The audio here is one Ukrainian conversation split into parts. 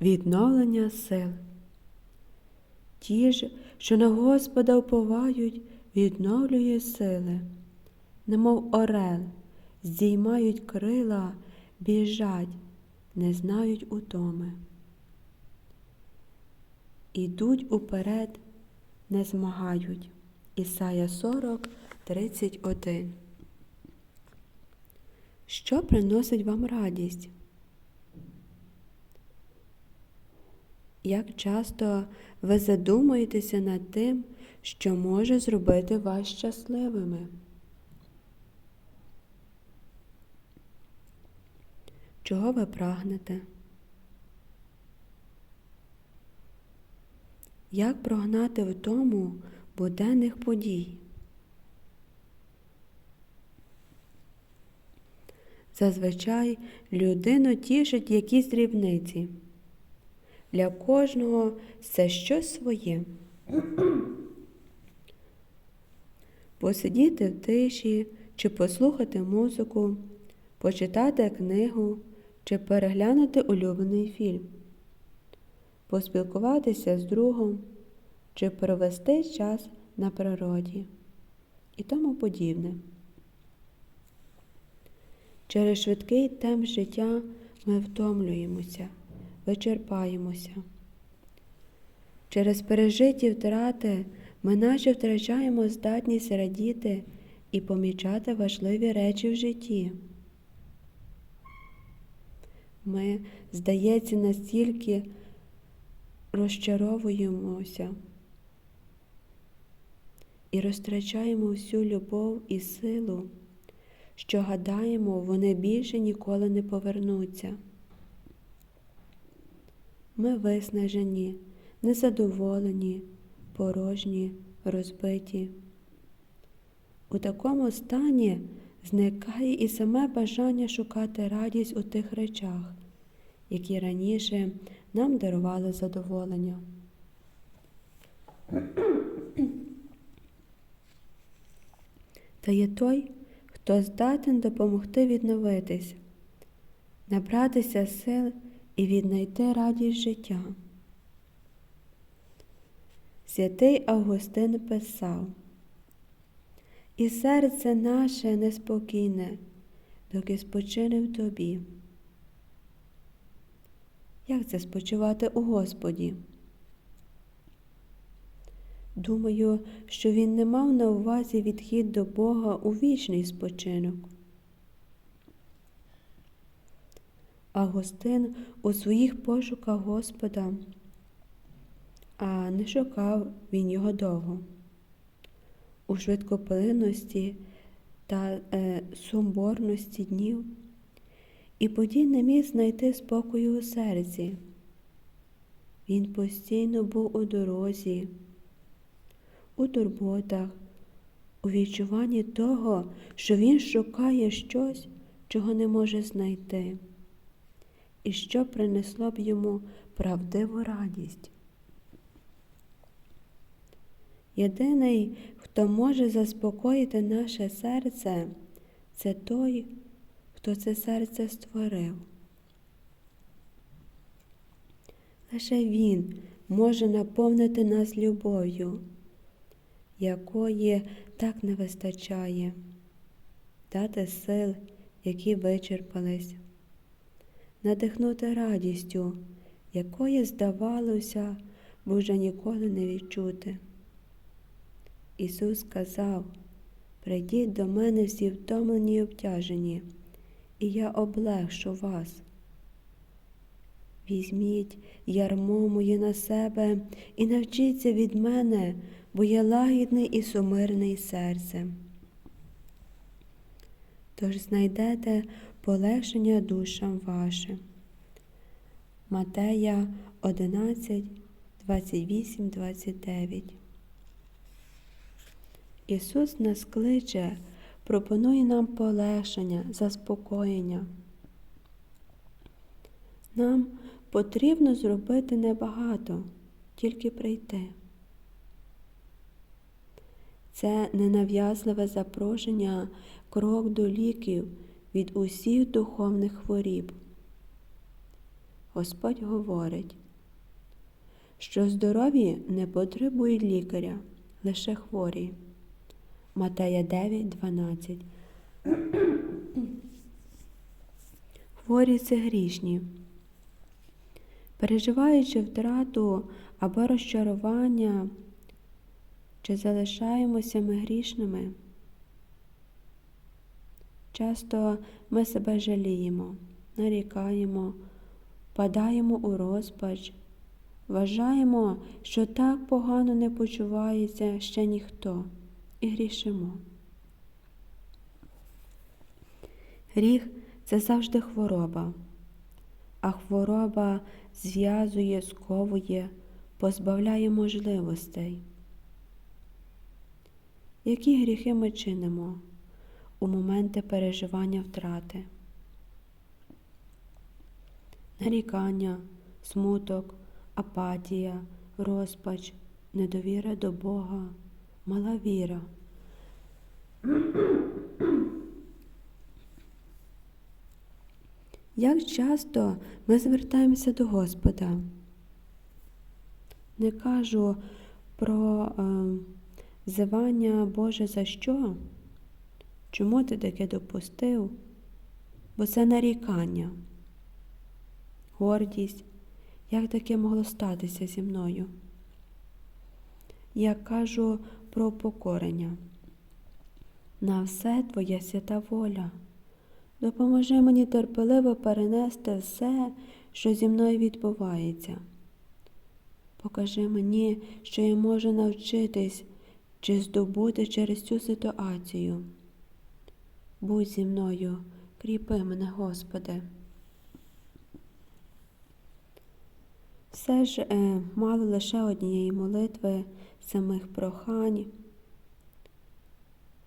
відновлення сил. Ті ж, що на Господа уповають, відновлює сили, немов орел, здіймають крила, біжать, не знають утоми. Ідуть уперед, не змагають. Ісая 40, 31. Що приносить вам радість? Як часто ви задумуєтеся над тим, що може зробити вас щасливими? Чого ви прагнете? Як прогнати втому буденних подій? Зазвичай людину тішать якісь дрібниці. Для кожного це щось своє. Посидіти в тиші, чи послухати музику, почитати книгу, чи переглянути улюблений фільм, поспілкуватися з другом, чи провести час на природі і тому подібне. Через швидкий темп життя ми втомлюємося, вичерпаємося. Через пережиті втрати ми наче втрачаємо здатність радіти і помічати важливі речі в житті. Ми, здається, настільки розчаровуємося і розтрачаємо всю любов і силу що гадаємо, вони більше ніколи не повернуться. Ми виснажені, незадоволені, порожні, розбиті. У такому стані зникає і саме бажання шукати радість у тих речах, які раніше нам дарували задоволення. Та є той, хто здатен допомогти відновитись, набратися сил і віднайти радість життя. Святий Августин писав, і серце наше неспокійне, доки спочине в тобі. Як це спочивати у Господі? Думаю, що він не мав на увазі відхід до Бога у вічний спочинок. Агустин у своїх пошуках Господа, а не шукав він його довго. У швидкоплинності та е, сумборності днів і подій не міг знайти спокою у серці. Він постійно був у дорозі у турботах, у відчуванні того, що він шукає щось, чого не може знайти, і що принесло б йому правдиву радість. Єдиний, хто може заспокоїти наше серце, це той, хто це серце створив. Лише Він може наповнити нас любов'ю якої так не вистачає, дати сил, які вичерпались, надихнути радістю, якої, здавалося, б ніколи не відчути. Ісус сказав, прийдіть до мене всі втомлені й обтяжені, і я облегшу вас. Візьміть ярмо моє на себе і навчіться від мене, бо я лагідний і сумирний серцем. Тож знайдете полегшення душам вашим. Матея 11, 28, 29 Ісус нас кличе, пропонує нам полегшення, заспокоєння. Нам потрібно зробити небагато, тільки прийти. Це ненав'язливе запрошення, крок до ліків від усіх духовних хворіб. Господь говорить, що здорові не потребують лікаря, лише хворі. Матея 9, 12. Хворі це грішні. Переживаючи втрату або розчарування, чи залишаємося ми грішними? Часто ми себе жаліємо, нарікаємо, впадаємо у розпач, вважаємо, що так погано не почувається ще ніхто, і грішимо. Гріх це завжди хвороба, а хвороба зв'язує, сковує, позбавляє можливостей. Які гріхи ми чинимо у моменти переживання втрати? Нарікання, смуток, апатія, розпач, недовіра до Бога, мала віра. Як часто ми звертаємося до Господа? Не кажу про е, взивання Боже за що? Чому ти таке допустив? Бо це нарікання, гордість, як таке могло статися зі мною? Я кажу про покорення. На все Твоя свята воля. Допоможи мені терпеливо перенести все, що зі мною відбувається. Покажи мені, що я можу навчитись чи здобути через цю ситуацію. Будь зі мною, кріпи мене, Господи. Все ж е, мало лише однієї молитви, самих прохань.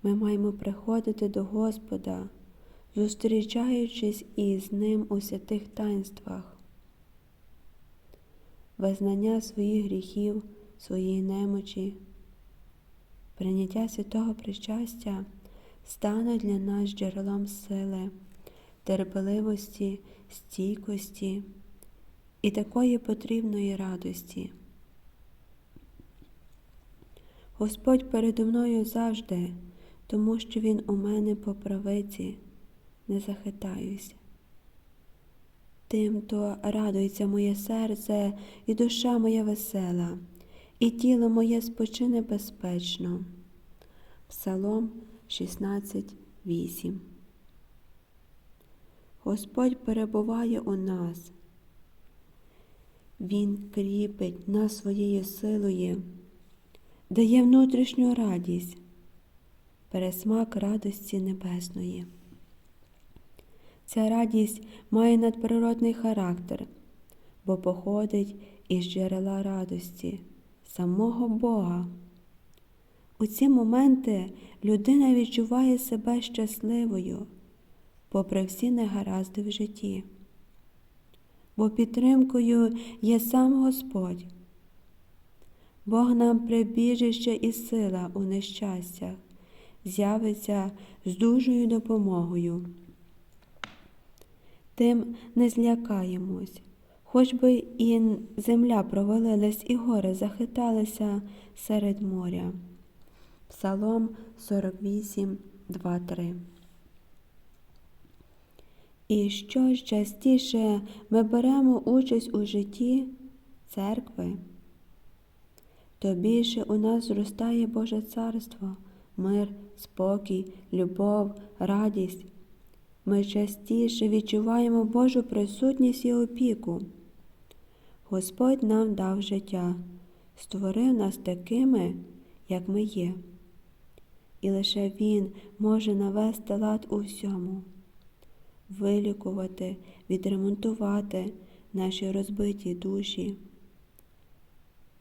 Ми маємо приходити до Господа, зустрічаючись із Ним у святих таїнствах. Визнання своїх гріхів, своєї немочі, прийняття святого причастя стане для нас джерелом сили, терпеливості, стійкості і такої потрібної радості. Господь передо мною завжди, тому що Він у мене по правиці, не захитаюся. Тим то радується моє серце і душа моя весела, і тіло моє спочине безпечно. Псалом 16.8 Господь перебуває у нас. Він кріпить нас своєю силою, дає внутрішню радість, пересмак радості небесної. Ця радість має надприродний характер, бо походить із джерела радості, самого Бога. У ці моменти людина відчуває себе щасливою, попри всі негаразди в житті, бо підтримкою є сам Господь. Бог нам прибіжище і сила у нещастях, з'явиться з дужою допомогою. Тим не злякаємось, хоч би і земля провалилась, і гори захиталися серед моря. Псалом 48, 2, 3. І що ж частіше ми беремо участь у житті церкви, то більше у нас зростає Боже Царство, мир, спокій, любов, радість. Ми частіше відчуваємо Божу присутність і опіку. Господь нам дав життя, створив нас такими, як ми є і лише Він може навести лад у всьому, вилікувати, відремонтувати наші розбиті душі,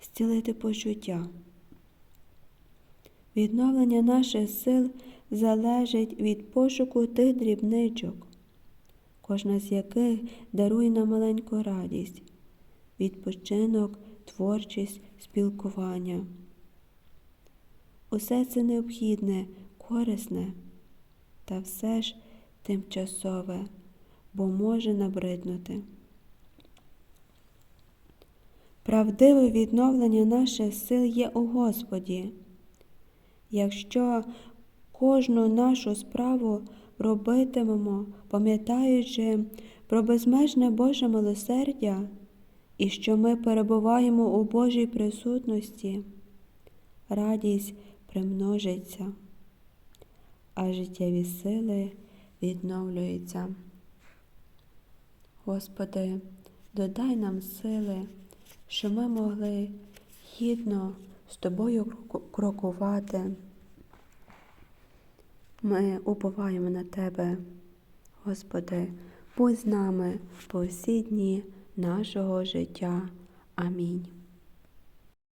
зцілити почуття. Відновлення наших сил залежить від пошуку тих дрібничок, кожна з яких дарує нам маленьку радість, відпочинок, творчість, спілкування. Усе це необхідне, корисне, та все ж тимчасове, бо може набриднути. Правдиве відновлення наших сил є у Господі. Якщо кожну нашу справу робитимемо, пам'ятаючи про безмежне Боже милосердя і що ми перебуваємо у Божій присутності, радість примножиться, а життєві сили відновлюються. Господи, додай нам сили, що ми могли гідно з Тобою крокувати. Ми уповаємо на Тебе, Господи, будь з нами по всі дні нашого життя. Амінь.